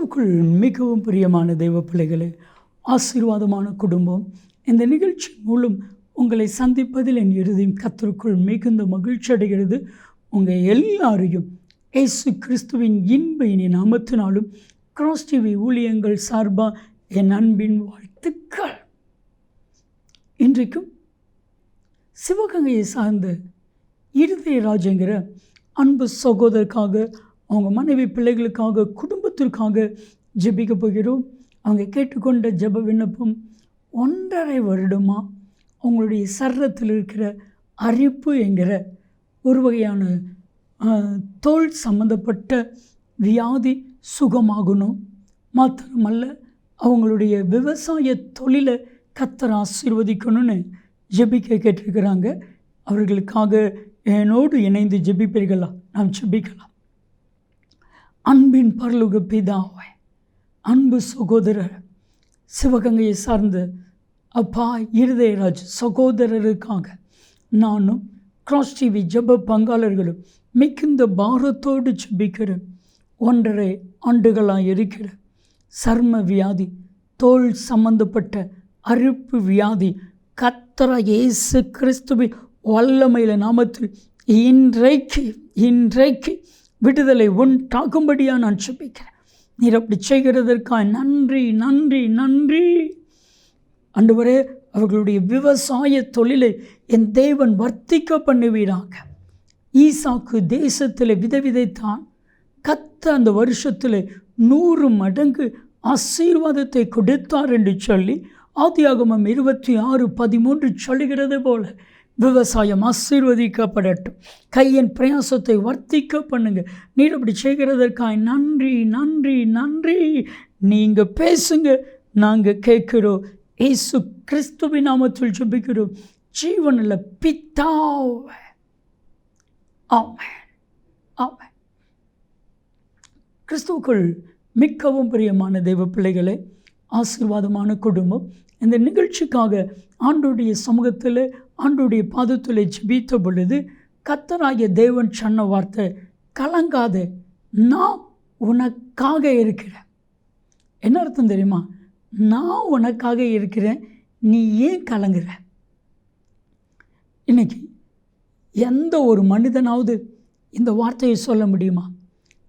கிறிஸ்துவுக்குள் மிகவும் பிரியமான தெய்வ பிள்ளைகளே ஆசீர்வாதமான குடும்பம் இந்த நிகழ்ச்சி மூலம் உங்களை சந்திப்பதில் என் இறுதியும் கத்திற்குள் மிகுந்த மகிழ்ச்சி அடைகிறது. உங்கள் எல்லாரையும் ஏசு கிறிஸ்துவின் இன்ப இனி நாமத்தினாலும் கிராஸ் டிவி ஊழியங்கள் சார்பாக என் அன்பின் வாழ்த்துக்கள். இன்றைக்கும் சிவகங்கையை சார்ந்த இருதயராஜங்கிற அன்பு சகோதரக்காக அவங்க மனைவி பிள்ளைகளுக்காக குடும்பத்திற்காக ஜெபிக்க போகிறோம். அவங்க கேட்டுக்கொண்ட ஜெப விண்ணப்பம் ஒன்றரை வருடமாக அவங்களுடைய சர்ரத்தில் இருக்கிற அரிப்பு என்கிற ஒரு வகையான தோல் சம்மந்தப்பட்ட வியாதி சுகமாகணும். மாத்திரமல்ல அவங்களுடைய விவசாய தொழிலை கத்தர் ஆசீர்வதிக்கணும்னு ஜெபிக்க கேட்டிருக்கிறாங்க. அவர்களுக்காக என்னோடு இணைந்து ஜெபிப்பீர்களா? நாம் ஜெபிக்கலாம். அன்பின் பரலுக பிதாவை அன்பு சகோதரர் சிவகங்கையை சார்ந்த அப்பா இருதயராஜ் சகோதரருக்காக நானும் கிராஸ் டிவி ஜப பங்காளர்களும் மிகுந்த பாரத்தோடு சுபிக்கிற ஒன்றரை ஆண்டுகளாக இருக்கிற சர்ம வியாதி தோல் சம்பந்தப்பட்ட அறுப்பு வியாதி கத்தரா இயேசு கிறிஸ்துவின் வல்லமையில நாமத்தில் இன்றைக்கு இன்றைக்கு விடுதலை உண்டாகும்படியா நான் சுபிக்கிறேன் நீர் அப்படி செய்கிறதற்காக நன்றி நன்றி நன்றி. அன்றுவரே அவர்களுடைய விவசாய தொழிலை என் தேவன் வர்த்திக்க பண்ணுவீராக. ஈசாக்கு தேசத்தில் விதை விதைத்தான் கத்த அந்த வருஷத்தில் நூறு மடங்கு ஆசீர்வாதத்தை கொடுத்தார் என்று சொல்லி ஆதியாகமம் இருபத்தி ஆறு பதிமூன்று சொல்லுகிறது போல விவசாயம் ஆசீர்வதிக்கப்படட்டும். கையின் பிரயாசத்தை வர்த்திக்க பண்ணுங்க. நீர் அப்படி செய்கிறதற்காய் நன்றி நன்றி நன்றி. நீங்கள் பேசுங்க. நாங்கள் கேட்குறோம். இயேசு கிறிஸ்துவின் நாமத்தில் ஜெபிக்கிறோம். ஜீவனில் பித்தாவ ஆமென். ஆமாம் கிறிஸ்துவுக்குள் மிக்கவும் பிரியமான தெய்வ பிள்ளைகளே ஆசீர்வாதமான குடும்பம். இந்த நிகழ்ச்சிக்காக ஆண்டோடைய சமூகத்தில் ஆண்டுடைய பாதத்தில் ஜெபித்த பொழுது கத்தராகிய தேவன் சொன்ன வார்த்தை கலங்காது நான் உனக்காக இருக்கிறேன். என்ன அர்த்தம் தெரியுமா? நான் உனக்காக இருக்கிறேன் நீ ஏன் கலங்குற? இன்னைக்கு எந்த ஒரு மனிதனாவது இந்த வார்த்தையை சொல்ல முடியுமா?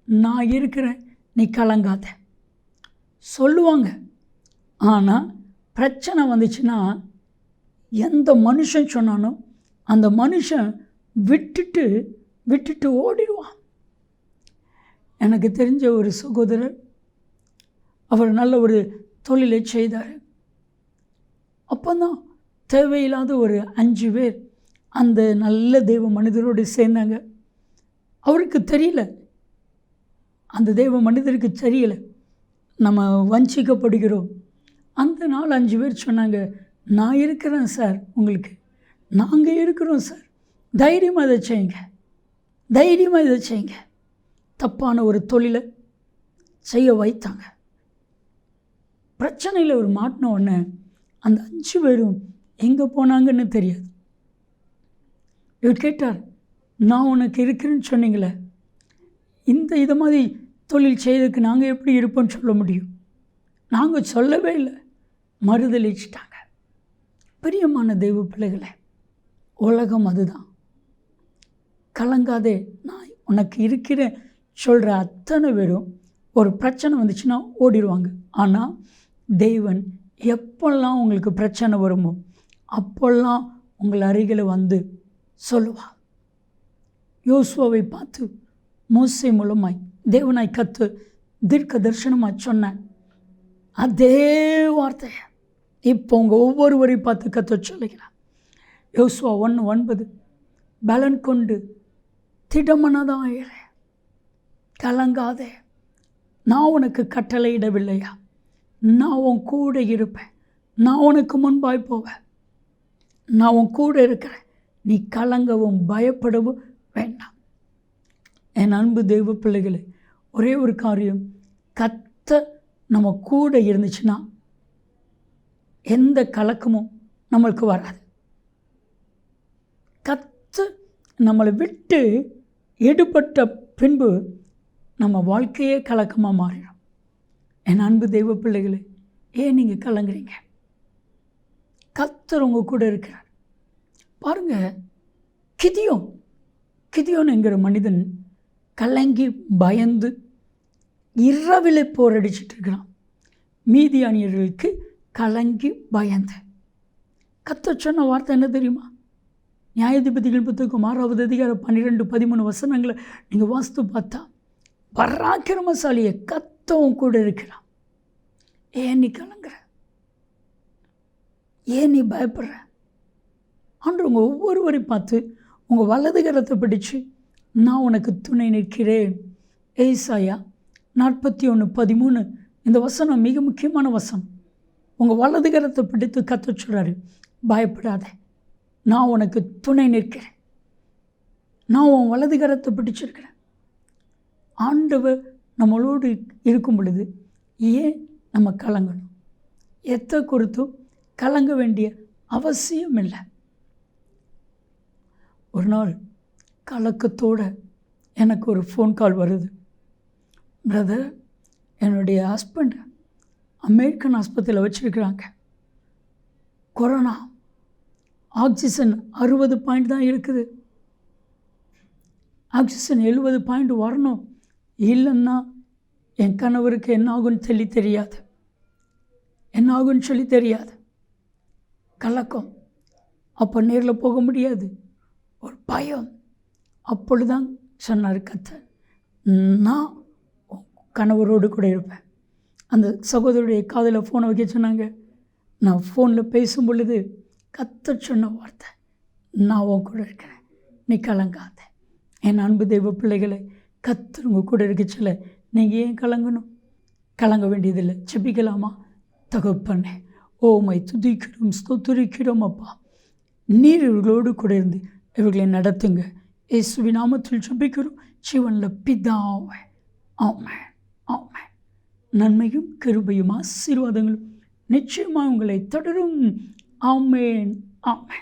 நான் இருக்கிறேன் நீ கலங்காத. சொல்லுவாங்க. ஆனால் பிரச்சனை வந்துச்சுன்னா எந்த மனுஷன் சொன்னானோ அந்த மனுஷன் விட்டுட்டு விட்டுட்டு ஓடிடுவான். எனக்கு தெரிஞ்ச ஒரு சகோதரர் அவர் நல்ல ஒரு தொழிலை செய்தார். அப்போதான் தேவையில்லாத ஒரு அஞ்சு பேர் அந்த நல்ல தெய்வ மனிதரோடு சேர்ந்தாங்க. அவருக்கு தெரியல. அந்த தெய்வ மனிதருக்கு தெரியல. நம்ம வஞ்சிக்கப்படுகிறோம். அந்த நாள் அஞ்சு பேர் சொன்னாங்க நான் இருக்கிறேன் சார் உங்களுக்கு. நாங்கள் இருக்கிறோம் சார். தைரியமாக இதை செய்யுங்க. தைரியமாக இதை செய்யுங்க. தப்பான ஒரு தொழிலை செய்ய வைத்தாங்க. பிரச்சனையில் ஒரு மாட்டின உடனே அந்த அஞ்சு பேரும் எங்கே போனாங்கன்னு தெரியாது. இவர் கேட்டார் நான் உனக்கு இருக்கிறேன்னு சொன்னீங்களே இந்த இதை மாதிரி தொழில் செய்ததுக்கு நாங்கள் எப்படி இருப்போம்னு சொல்ல முடியும்? நாங்கள் சொல்லவே இல்லை. மறுதளிச்சிட்டாங்க பிரியமான தெய்வ பிள்ளைகளை உலகம் அதுதான். கலங்காதே நான் உனக்கு இருக்கிற சொல்கிற அத்தனை பேரும் ஒரு பிரச்சனை வந்துச்சுன்னா ஓடிடுவாங்க. ஆனால் தெய்வன் எப்பெல்லாம் உங்களுக்கு பிரச்சனை வருமோ அப்போல்லாம் உங்கள் அருகில் வந்து சொல்லுவாள் யோசுவாவை பார்த்து மோசை மூலமாய் தேவனாய் கத்து தீர்க்க தரிசனமாக சொன்னேன் அதே வார்த்தையை இப்போ உங்கள் ஒவ்வொருவரையும் பார்த்து கற்று சொல்லுகிறார். யோசுவா ஒன்று ஒன்பது. பலன் கொண்டு திடமனதாயிரு. கலங்காதே. நான் உனக்கு கட்டளையிடவில்லையா? நான் உன் கூட இருப்பேன். நான் உனக்கு முன்பாய் போவேன். நான் உன் கூட இருக்கிறேன். நீ கலங்கவும் பயப்படவும் வேண்டாம். என் அன்பு தெய்வ பிள்ளைகளே ஒரே ஒரு காரியம். கத்த நம்ம கூட இருந்துச்சுன்னா எந்த கலக்கமும் நம்மளுக்கு வராது. கத்து நம்மளை விட்டு எடுபட்ட பின்பு நம்ம வாழ்க்கையே கலக்கமாக மாறிடும். என் அன்பு தெய்வ பிள்ளைகளே ஏன் நீங்கள் கலங்குறீங்க? கத்தர் உங்கள் கூட இருக்கிறார். பாருங்க கிதியோன் கிதியோன் என்கிற மனிதன் கலங்கி பயந்து இரவில் போரடிச்சிட்டு இருக்கிறான். மீதியானியர்களுக்கு கலங்கி பயந்தேன் கத்த சொன்ன வார்த்தை என்ன தெரியுமா? நியாயாதிபதிகள் புத்தகம் ஆறாவது அதிகாரம் பன்னிரெண்டு பதிமூணு வசனங்களை நீங்கள் வாஸ்து பார்த்தா பராக்கிரமசாலியை கத்தவும் கூட இருக்கிறான் ஏன் நீ கலங்குற? ஏன் நீ பயப்படுற? அன்று உங்கள் ஒவ்வொருவரையும் பார்த்து உங்கள் வலது கரத்தை பிடிச்சு நான் உனக்கு துணை நிற்கிறேன். ஏசாயா நாற்பத்தி ஒன்று பதிமூணு. இந்த வசனம் மிக முக்கியமான வசனம். உங்கள் வலது கரத்தை பிடித்து கத்த சொல்கிறாரு பயப்படாத. நான் உனக்கு துணை நிற்கிறேன். நான் உன் வலது கரத்தை பிடிச்சிருக்கிறேன். ஆண்டவர் நம்மளோடு இருக்கும் பொழுது ஏன் நம்ம கலங்கணும்? எத்தை குறித்தும் கலங்க வேண்டிய அவசியம் இல்லை. ஒரு நாள் கலக்கத்தோடு எனக்கு ஒரு ஃபோன் கால் வருது. பிரதர் என்னுடைய ஹஸ்பண்ட் அமெரிக்கன் ஆஸ்பத்திரியில் வச்சுருக்கிறாங்க. கொரோனா ஆக்சிஜன் அறுபது பாயிண்ட் தான் இருக்குது. ஆக்சிஜன் எழுபது பாயிண்ட் வரணும். இல்லைன்னா என் கணவருக்கு என்ன ஆகும்னு சொல்லி தெரியாது. என்ன ஆகும்னு சொல்லி தெரியாது. கலக்கம். அப்போ நேரில் போக முடியாது. ஒரு பயம். அப்பொழுதுதான் சொன்னார் கத்த நான் உன் கணவரோடு கூட இருப்பேன். அந்த சகோதரருடைய காதில் ஃபோனை வைக்க சொன்னாங்க. நான் ஃபோனில் பேசும் பொழுது கத்த சொன்ன வார்த்தை நான் உன் கூட இருக்கிறேன். நீ கலங்காத. என் அன்பு தெய்வ பிள்ளைகளை கத்துருங்க உங்கள் கூட இருக்க சொல்ல நீங்கள் ஏன் கலங்கணும்? கலங்க வேண்டியதில்லை. செப்பிக்கலாமா தகப்பண்ணே ஓமை துதிக்கிறோம் ஸ்தோத்துரிக்கிறோம் அப்பா. நீர் இவர்களோடு கூட இருந்து இவர்களை நடத்துங்க. இயேசுவின் நாமத்தில் செப்பிக்கிறோம் சிவனில் பிதாவை. ஆமாம் ஆமாம் நன்மையும் கிருபையும் ஆசீர்வாதங்களும் நிச்சயமாக உங்களை தொடரும். ஆமேன். ஆமேன்.